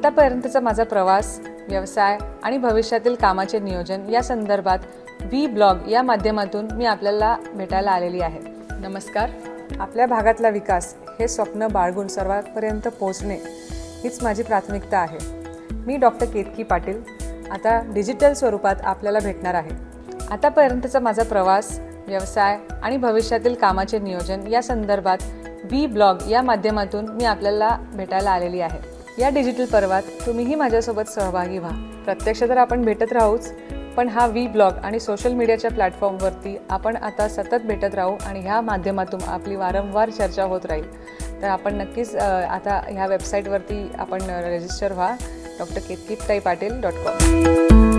आतापर्यंतचा माझा प्रवास व्यवसाय आणि भविष्यातील कामाचे नियोजन या संदर्भात व्ही ब्लॉग या माध्यमातून मी आपल्याला भेटायला आलेली आहे. नमस्कार. आपल्या भागातला विकास हे स्वप्न बाळगून सर्वांपर्यंत पोहोचणे हीच माझी प्राथमिकता आहे. मी डॉक्टर केतकी पाटील आता डिजिटल स्वरूपात आपल्याला भेटणार आहे. आतापर्यंतचा माझा प्रवास व्यवसाय आणि भविष्यातील कामाचे नियोजन या संदर्भात व्ही ब्लॉग या माध्यमातून मी आपल्याला भेटायला आलेली आहे. या डिजिटल पर्वात तुम्हीही माझ्यासोबत सहभागी व्हा. प्रत्यक्ष तर आपण भेटत राहूच पण हा वी ब्लॉग आणि सोशल मीडियाच्या प्लॅटफॉर्मवरती आपण आता सतत भेटत राहू आणि ह्या माध्यमातून आपली वारंवार चर्चा होत राहील. तर आपण नक्कीच आता ह्या वेबसाईटवरती आपण रजिस्टर व्हा. Doctor Ketkitai Patil dot com